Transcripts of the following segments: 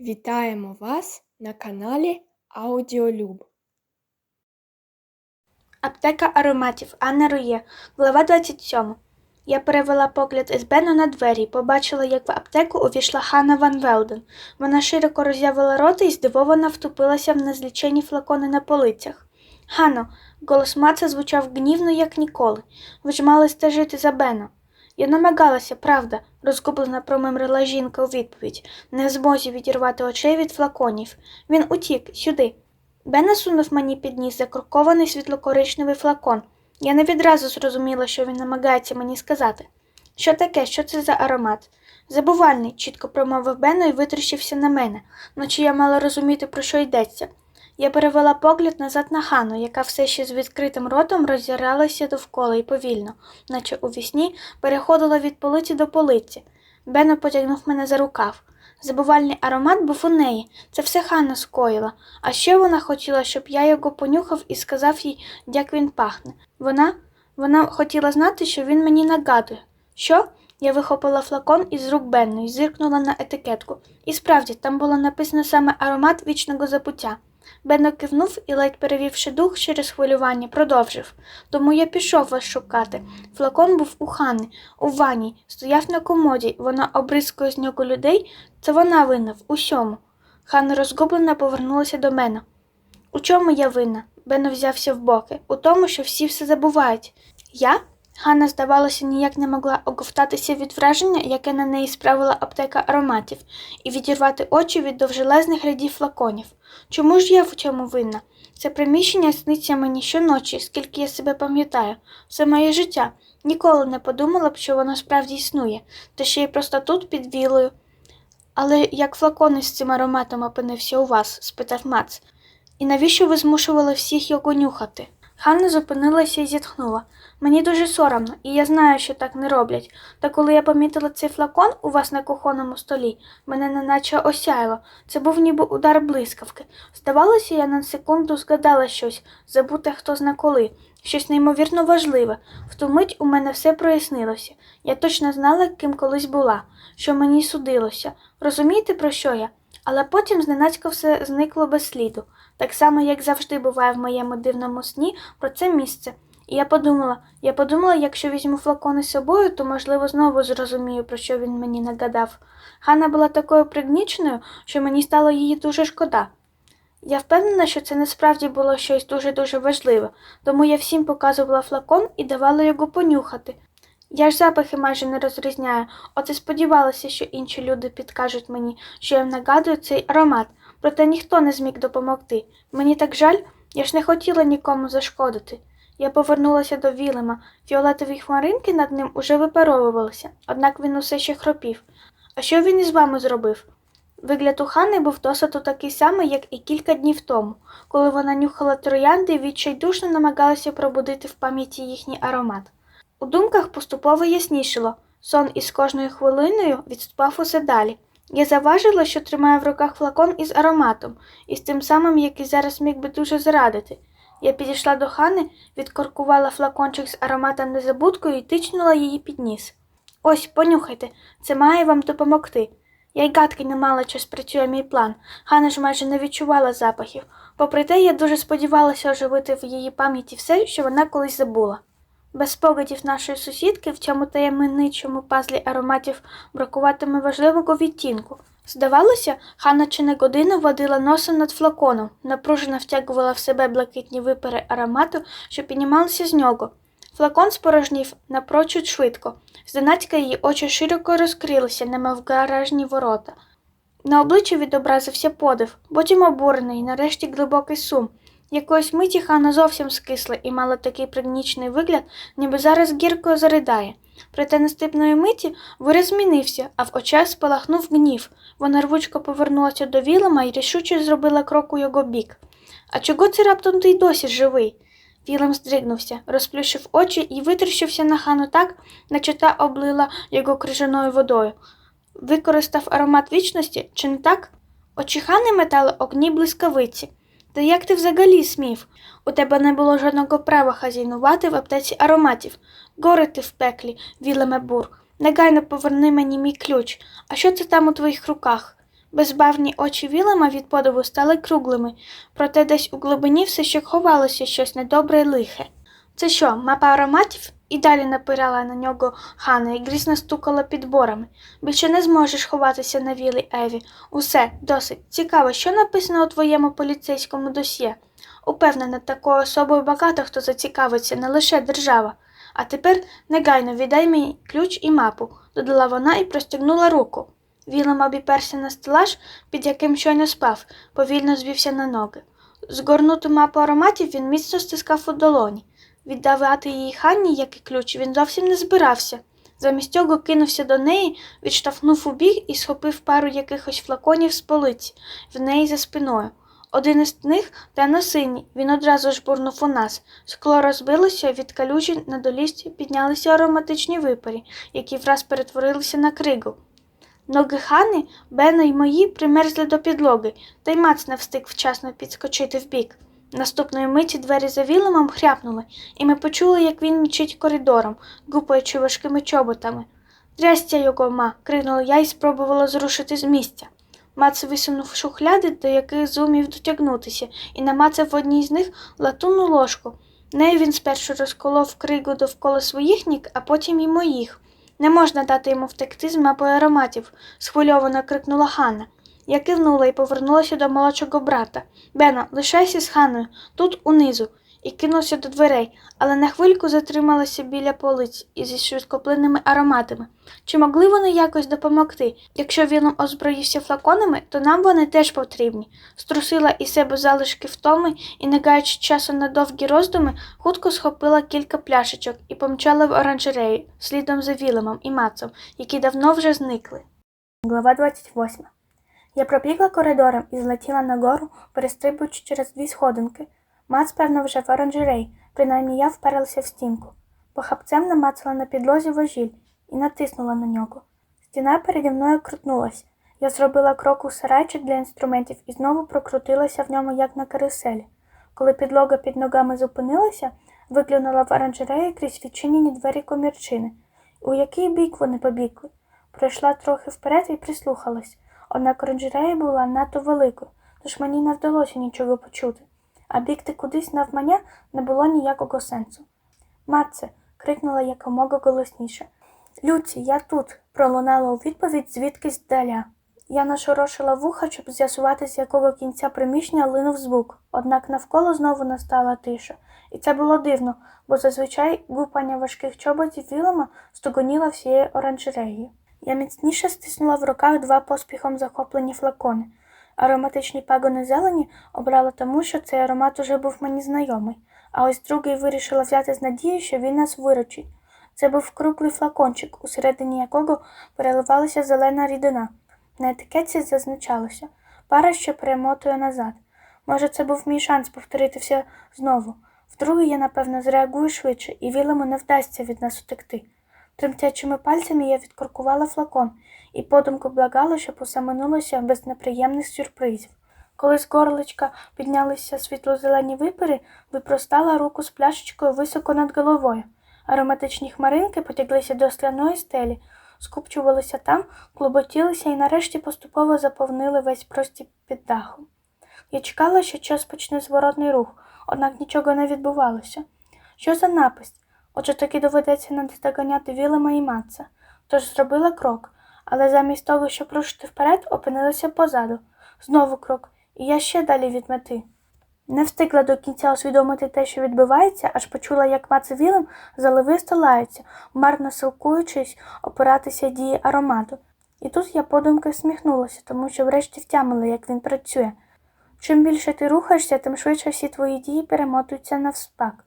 Вітаємо вас на каналі Аудіолюб. Аптека ароматів Анна Рує, глава 27. Я перевела погляд із Бену на двері і побачила, як в аптеку увійшла Ханна Ван Велден. Вона широко роззявила рота і здивовано втупилася в незлічені флакони на полицях. Хано, голос Маца звучав гнівно, як ніколи. Ви ж мали стежити за Беном. Я намагалася, правда, розгублена промимрила жінка у відповідь, не в змозі відірвати очей від флаконів. Він утік сюди. Бен насунув мені під ніс закрокований світлокоричневий флакон. Я не відразу зрозуміла, що він намагається мені сказати. Що таке, що це за аромат? Забувальний, чітко промовив Бено і витріщився на мене, наче я мала розуміти, про що йдеться. Я перевела погляд назад на Хану, яка все ще з відкритим ротом роззиралася довкола і повільно, наче у вісні переходила від полиці до полиці. Бено потягнув мене за рукав. Забувальний аромат був у неї, це все Ханна скоїла, а ще вона хотіла, щоб я його понюхав і сказав їй, як він пахне. Вона вона хотіла знати, що він мені нагадує. Що? Я вихопила флакон із рук Бенну і зиркнула на етикетку. І справді, там було написано саме аромат вічного забуття. Бенно кивнув і, ледь перевівши дух через хвилювання, продовжив. Тому я пішов вас шукати. Флакон був у Ханни, у ванні, стояв на комоді, вона обрискує з нього людей, це вона винна в усьому. Ханна розгублена повернулася до мене. У чому я винна? Бенно взявся в боки. У тому, що всі все забувають. Я? Ханна, здавалося, ніяк не могла оговтатися від враження, яке на неї справила аптека ароматів, і відірвати очі від довжелезних рядів флаконів. Чому ж я в цьому винна? Це приміщення сниться мені щоночі, скільки я себе пам'ятаю, все моє життя. Ніколи не подумала б, що воно справді існує, та ще й просто тут під вілою. Але як флакон із цим ароматом опинився у вас? спитав Мац. І навіщо ви змушували всіх його нюхати? Ханна зупинилася і зітхнула. Мені дуже соромно, і я знаю, що так не роблять. Та коли я помітила цей флакон у вас на кухонному столі, мене неначе осяяло. Це був ніби удар блискавки. Здавалося, я на секунду згадала щось, забуте хто зна коли, щось неймовірно важливе. В ту мить у мене все прояснилося. Я точно знала, ким колись була, що мені судилося. Розумієте, про що я? Але потім зненацька все зникло без сліду, так само, як завжди буває в моєму дивному сні про це місце. І я подумала, я подумала, якщо візьму флакони з собою, то, можливо, знову зрозумію, про що він мені нагадав. Ханна була такою пригніченою, що мені стало її дуже шкода. Я впевнена, що це насправді було щось дуже-дуже важливе, тому я всім показувала флакон і давала його понюхати. Я ж запахи майже не розрізняю, і сподівалася, що інші люди підкажуть мені, що я нагадую цей аромат, проте ніхто не зміг допомогти. Мені так жаль, я ж не хотіла нікому зашкодити. Я повернулася до Вілема. Фіолетові хмаринки над ним уже випаровувалися, однак він усе ще хропів. А що він із вами зробив? Вигляд у Хани був досить такий самий, як і кілька днів тому, коли вона нюхала троянди і відчайдушно намагалася пробудити в пам'яті їхній аромат. У думках поступово яснішило, сон із кожною хвилиною відступав усе далі. Я заважила, що тримаю в руках флакон із ароматом, із тим самим, який зараз міг би дуже зрадити. Я підійшла до хани, відкоркувала флакончик з ароматом незабудкою і тичнула її під ніс. Ось, понюхайте, це має вам допомогти. Я й гадки не мала, чи спрацює мій план. Хана ж майже не відчувала запахів. Попри те, я дуже сподівалася оживити в її пам'яті все, що вона колись забула. Без спогадів нашої сусідки в цьому таємничому пазлі ароматів бракуватиме важливого відтінку. Здавалося, Ханна чи не годину водила носом над флаконом, напружено втягувала в себе блакитні випари аромату, що піднімалися з нього. Флакон спорожнів напрочуд швидко. Зненацька її очі широко розкрилися, немов гаражні ворота. На обличчі відобразився подив, потім обурений, нарешті глибокий сум. Якоїсь миті Ханна зовсім скисла і мала такий пригнічний вигляд, ніби зараз гірко заридає. Проте наступної миті вираз змінився, а в очах спалахнув гнів. Вона рвучко повернулася до Вілема і рішуче зробила крок у його бік. А чого це раптом ти й досі живий? Вілем здригнувся, розплющив очі і витріщився на хану так, наче та облила його крижаною водою. Використав аромат вічності, чи не так? Очі хани метали огні блискавиці. Та як ти взагалі смів? У тебе не було жодного права хазяйнувати в аптеці ароматів. Горе ти в пеклі, Вілеме Бур. Негайно поверни мені мій ключ. А що це там у твоїх руках? Безбавні очі Вілема від подиву стали круглими, проте десь у глибині все ще ховалося щось недобре й лихе. Це що, мапа ароматів? І далі напирала на нього Хана і грізно стукала підборами. Більше не зможеш ховатися на вілі Еві. Усе, досить. Цікаво, що написано у твоєму поліцейському досьє. Упевнена, такою особою багато хто зацікавиться, не лише держава. А тепер негайно віддай мені ключ і мапу, додала вона і простягнула руку. Вілем обіперся на стелаж, під яким щойно спав, повільно звівся на ноги. Згорнуту мапу ароматів він міцно стискав у долоні. Віддавати її Ханні, як і ключ, він зовсім не збирався. Замість цього кинувся до неї, відштовхнув у бік і схопив пару якихось флаконів з полиці в неї за спиною. Один із них темно-синій, він одразу ж бурнув у нас. Скло розбилося, від калюжі на долісті піднялися ароматичні випарі, які враз перетворилися на кригу. Ноги Хани, Бена й мої примерзли до підлоги, та й Мац не встиг вчасно підскочити вбік. Наступної миті двері за Вілемом хряпнули, і ми почули, як він мічить коридором, гупаючи важкими чоботами. Трястя його, ма, крикнула я і спробувала зрушити з місця. Мац висунув шухляди, до яких зумів дотягнутися, і намацав в одній з них латунну ложку. Нею він спершу розколов кригу довкола своїх ніг, а потім і моїх. Не можна дати йому втекти з мапою ароматів, схвильовано крикнула Ханна. Я кивнула і повернулася до молодшого брата. Бено, лишайся з Ханною, тут унизу, і кинувся до дверей, але на хвильку затрималася біля полиць із швидкоплинними ароматами. Чи могли вони якось допомогти? Якщо він озброївся флаконами, то нам вони теж потрібні. Струсила із себе залишки втоми і, не гаючи часу на довгі роздуми, хутко схопила кілька пляшечок і помчала в оранжерею, слідом за Вілемом і Мацом, які давно вже зникли. Глава 28 Я пробігла коридором і злетіла нагору, перестрибуючи через дві сходинки. Мац, певно, вже в оранжереї, принаймні я вперлася в стінку. Похапцем намацала на підлозі вожіль і натиснула на нього. Стіна переді мною крутнулась. Я зробила крок у сарайчик для інструментів і знову прокрутилася в ньому, як на каруселі. Коли підлога під ногами зупинилася, виглянула в оранжерею крізь відчинені двері комірчини. У який бік вони побігли? Пройшла трохи вперед і прислухалась. Однак оранжерея була надто великою, тож мені не вдалося нічого почути, а бігти кудись навмання не було ніякого сенсу. Матце, крикнула якомога голосніше. Люці, я тут, пролунала у відповідь звідкись здаля. Я нашорошила вуха, щоб з'ясувати, з якого кінця приміщення линув звук, однак навколо знову настала тиша, і це було дивно, бо зазвичай гупання важких чоботів вілома стогоніла всією оранжереєю. Я міцніше стиснула в руках два поспіхом захоплені флакони. Ароматичні пагони зелені обрала тому, що цей аромат уже був мені знайомий, а ось другий вирішила взяти з надією, що він нас виручить. Це був круглий флакончик, усередині якого переливалася зелена рідина. На етикетці зазначалося пара, що перемотує назад. Може, це був мій шанс повторити все знову. Вдруге я, напевно, зреагую швидше, і вілому не вдасться від нас утекти. Тремтячими пальцями я відкоркувала флакон і подумку благала, щоб усе минулося без неприємних сюрпризів. Коли з горличка піднялися світло-зелені випари, випростала руку з пляшечкою високо над головою. Ароматичні хмаринки потяглися до скляної стелі, скупчувалися там, клуботілися і нарешті поступово заповнили весь простір під дахом. Я чекала, що час почне зворотний рух, однак нічого не відбувалося. Що за напис? Отже таки доведеться наздоганяти Вілема і Матца. Тож зробила крок, але замість того, щоб рушити вперед, опинилася позаду. Знову крок, і я ще далі від мети. Не встигла до кінця усвідомити те, що відбувається, аж почула, як Мац Вілем заливисто лаються, марно силкуючись опиратися дії аромату. І тут я подумки всміхнулася, тому що врешті втямила, як він працює. Чим більше ти рухаєшся, тим швидше всі твої дії перемотуються навспак.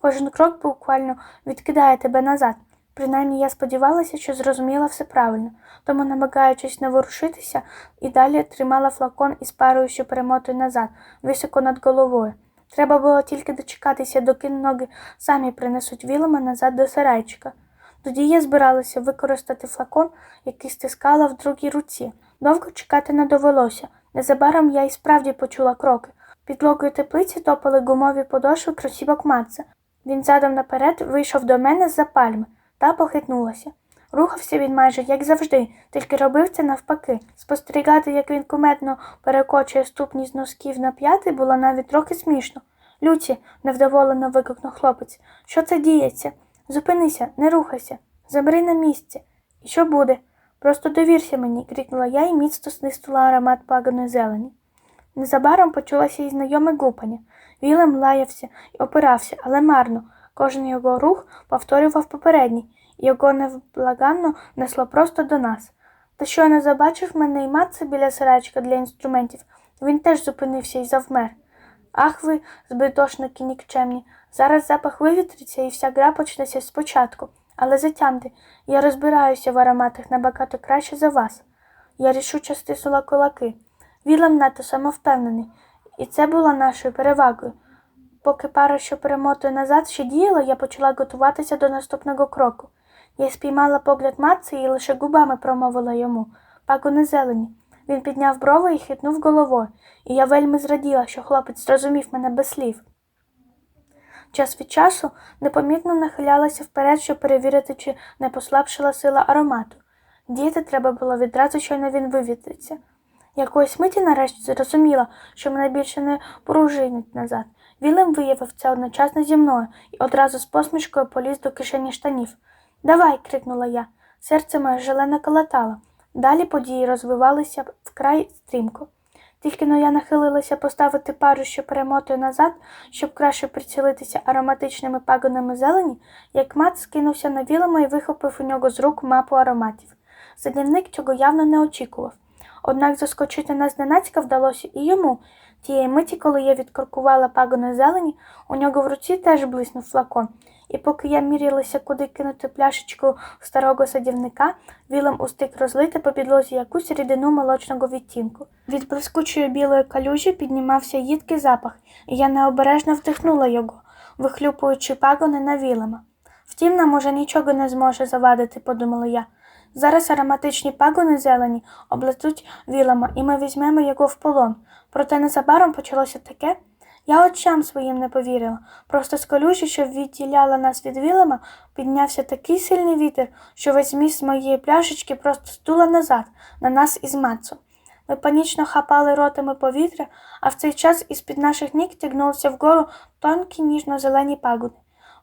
Кожен крок буквально відкидає тебе назад. Принаймні я сподівалася, що зрозуміла все правильно, тому, намагаючись не ворушитися, і далі тримала флакон із парою, що перемотує назад, високо над головою. Треба було тільки дочекатися, доки ноги самі принесуть вілома назад до сарайчика. Тоді я збиралася використати флакон, який стискала в другій руці. Довго чекати не довелося. Незабаром я і справді почула кроки. Підлогою теплиці топали гумові подошви кросівок Матца. Він задом наперед вийшов до мене з-за пальми та похитнулася. Рухався він майже як завжди, тільки робив це навпаки. Спостерігати, як він кумедно перекочує ступні з носків на п'яти, було навіть трохи смішно. Люці, невдоволено викрикнув хлопець. Що це діється? Зупинися, не рухайся, забери на місце. І що буде? Просто довірся мені, крикнула я і міцно снистила аромат паганої зелені. Незабаром почулося і знайоме гупання. Вілем лаявся і опирався, але марно. Кожен його рух повторював попередній, і його невблаганно несло просто до нас. Та щойно забачив мене і матце біля сарайчика для інструментів, він теж зупинився і завмер. Ах ви, збитошники нікчемні, зараз запах вивітриться і вся гра почнеться спочатку. Але затямте, я розбираюся в ароматах набагато краще за вас. Я рішуче стиснула кулаки. Вілем надто самовпевнений, і це було нашою перевагою. Поки пара, що перемотує назад, ще діяла, я почала готуватися до наступного кроку. Я спіймала погляд матці і лише губами промовила йому пагони зелені. Він підняв брови і хитнув головою, і я вельми зраділа, що хлопець зрозумів мене без слів. Час від часу непомітно нахилялася вперед, щоб перевірити, чи не послабшила сила аромату. Діяти треба було відразу, щойно він вивітриться. Якоїсь миті нарешті зрозуміла, що мене більше не пружинить назад. Вілем виявив це одночасно зі мною і одразу з посмішкою поліз до кишені штанів. Давай, крикнула я. Серце моє желено калатало. Далі події розвивалися вкрай стрімко. Тільки но я нахилилася поставити пару, що перемотує назад, щоб краще прицілитися ароматичними пагонами зелені, як мат скинувся на вілема і вихопив у нього з рук мапу ароматів. Садівник цього явно не очікував. Однак заскочити нас зненацька вдалося і йому. Тієї миті, коли я відкоркувала пагони зелені, у нього в руці теж блиснув флакон, і поки я мірялася, куди кинути пляшечку старого садівника, вілем устиг розлити по підлозі якусь рідину молочного відтінку. Від блискучої білої калюжі піднімався їдкий запах, і я необережно вдихнула його, вихлюпуючи пагони на вілема. Втім, нам уже нічого не зможе завадити, подумала я. Зараз ароматичні пагони зелені облетуть вілама, і ми візьмемо його в полон. Проте незабаром почалося таке. Я очам своїм не повірила. Просто з колюжі, що відділяла нас від вілема, піднявся такий сильний вітер, що весь зміст моєї пляшечки просто стула назад, на нас із Мацу. Ми панічно хапали ротами повітря, а в цей час із-під наших ніг тягнулися вгору тонкі ніжно-зелені пагони.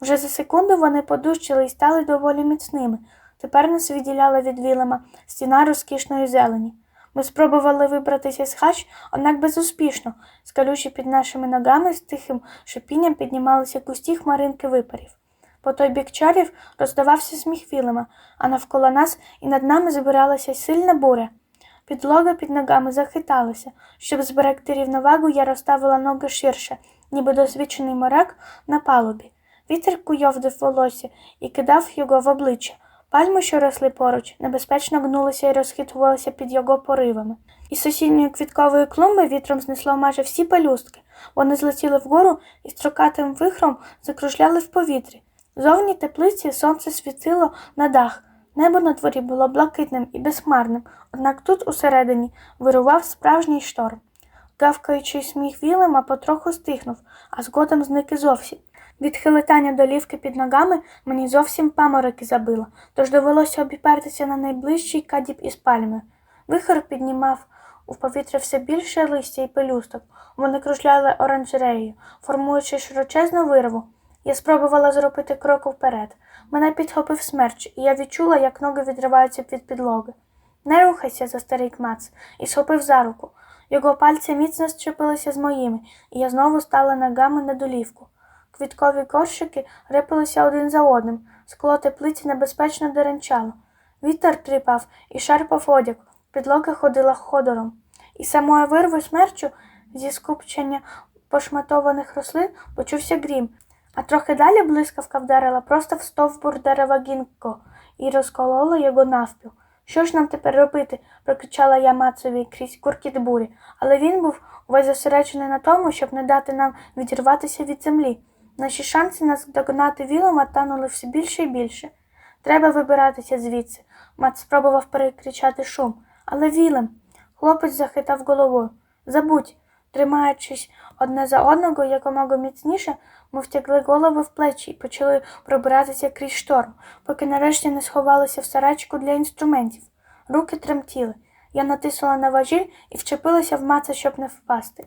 Вже за секунду вони подущили і стали доволі міцними. Тепер нас відділяла від вілема стіна розкішної зелені. Ми спробували вибратися з хач, однак безуспішно. З калюші під нашими ногами з тихим шипінням піднімалися густі хмаринки випарів. По той бік чарів роздавався сміх вілема, а навколо нас і над нами збиралася сильна буря. Підлога під ногами захиталася. Щоб зберегти рівновагу, я розставила ноги ширше, ніби досвідчений моряк на палубі. Вітер куйовдив волосся і кидав його в обличчя. Пальми, що росли поруч, небезпечно гнулися і розхитувалися під його поривами. Із сусідньої квіткової клумби вітром знесло майже всі пелюстки. Вони злетіли вгору і строкатим вихром закружляли в повітрі. Зовні теплиці сонце світило на дах. Небо на дворі було блакитним і безхмарним, однак тут усередині вирував справжній шторм. Гавкаючий сміх вілема потроху стихнув, а згодом зник і зовсім. Від хилитання долівки під ногами мені зовсім памороки забило, тож довелося обіпертися на найближчий кадіб із пальми. Вихор піднімав у повітря все більше листя і пелюсток. Вони кружляли оранжереєю, формуючи широчезну вирву. Я спробувала зробити крок вперед. Мене підхопив смерч, і я відчула, як ноги відриваються від підлоги. Не рухайся, застеріг Мац, і схопив за руку. Його пальці міцно щепилися з моїми, і я знову стала ногами на долівку. Квіткові корщики рипалися один за одним, скло теплиці небезпечно деренчало. Вітер тріпав і шарпав одяг, підлога ходила ходором. І самої вирви смерчу зі скупчення пошматованих рослин почувся грім, а трохи далі блискавка вдарила просто в стовбур дерева гінко і розколола його навпіл. Що ж нам тепер робити? прокричала я Мацові крізь куркіт бурі, але він був увесь зосереджений на тому, щоб не дати нам відірватися від землі. Наші шанси нас догнати вілома танули все більше і більше. Треба вибиратися звідси. Мат спробував перекричати шум. Але вілем. Хлопець захитав головою. Забудь, тримаючись одне за одного якомога міцніше, мов тягли голови в плечі і почали пробиратися крізь шторм, поки нарешті не сховалися в сарайчику для інструментів. Руки тремтіли. Я натиснула на важіль і вчепилася в маца, щоб не впасти.